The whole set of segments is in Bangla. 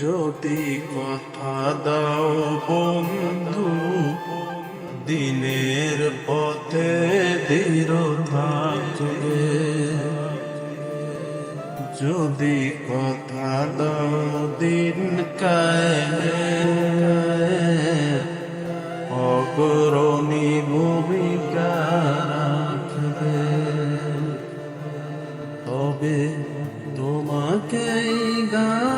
যদি কথা দাও বন্ধু, দিনের পথে দৃঢ় থাকবে। যদি কথা দাও দিন অগ্রণী ভূমিকা রাখবে। তবে তোমাকে গান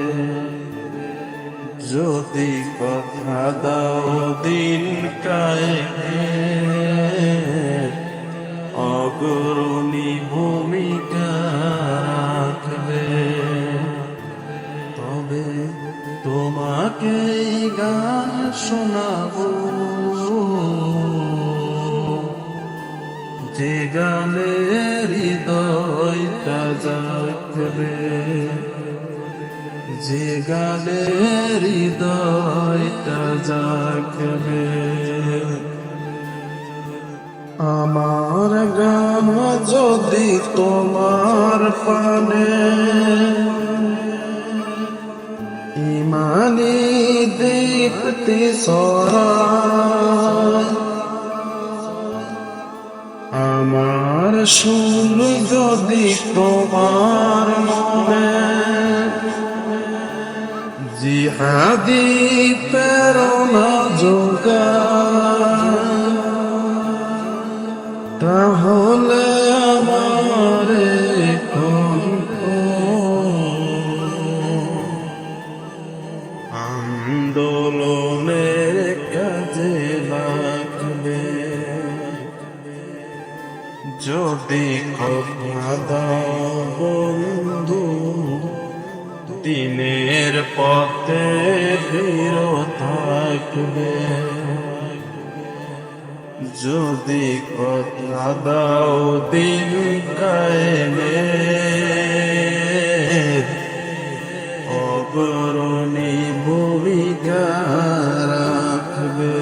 যদি কথা দাও দিন অগ্রণী ভূমিকা রাখবে। তবে তোমাকে গান শোনাবো। যে গানে হৃদয়টা জাগবে যে গানে হৃদয়টা জাগবে। আমার গান যদি তোমার পানে, ইমানি দীপ্তি সরায়, আমার সুর যদি তোমার জিহাদি প্রেরণা যোগায়। তাহলে আমার আন্দোলনের কাজে যদি কথা পথে দৃঢ় থাকবে। যদি কথা দাও দিন কায়েমে, অগ্রণী ভূমিকা রাখবে।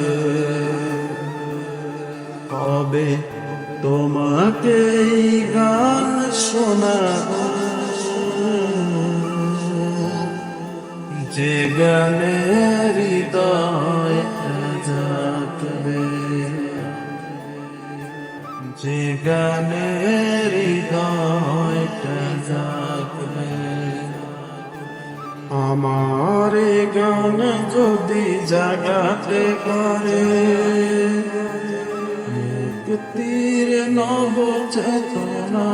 কবে তোমাকে গান শোনাবো। গানে হৃদয় জাগবে যে গানে হৃদয়টা জাগবে গান যদি জাগাতে পারে মুক্তির নব চেতনা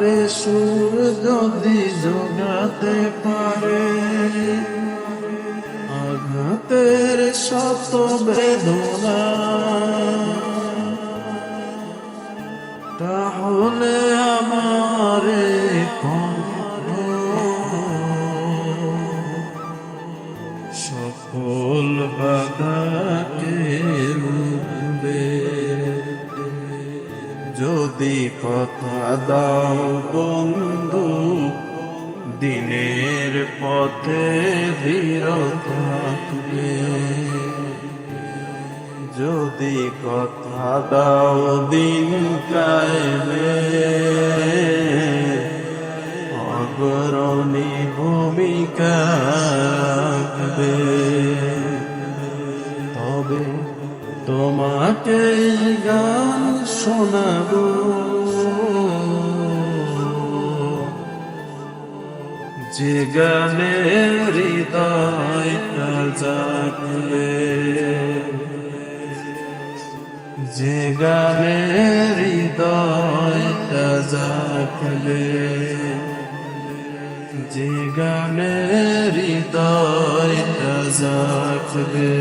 আমার সুর যদি যোগাতে পারে আঘাতের শত বেদনা। তাহলে আমার সকল বাধাকে রুখবে যদি কথা দাও বন্ধু, দিনের পথে ধীর থাকবে যদি কথা দাও দিন কায়বে অগ্রণী ভূমিকা রাখবে। তোমাকে গান শোনাবো। যে গানে জাগবে যে গানে জাগবে যে গানে হৃদয়টা জাগবে।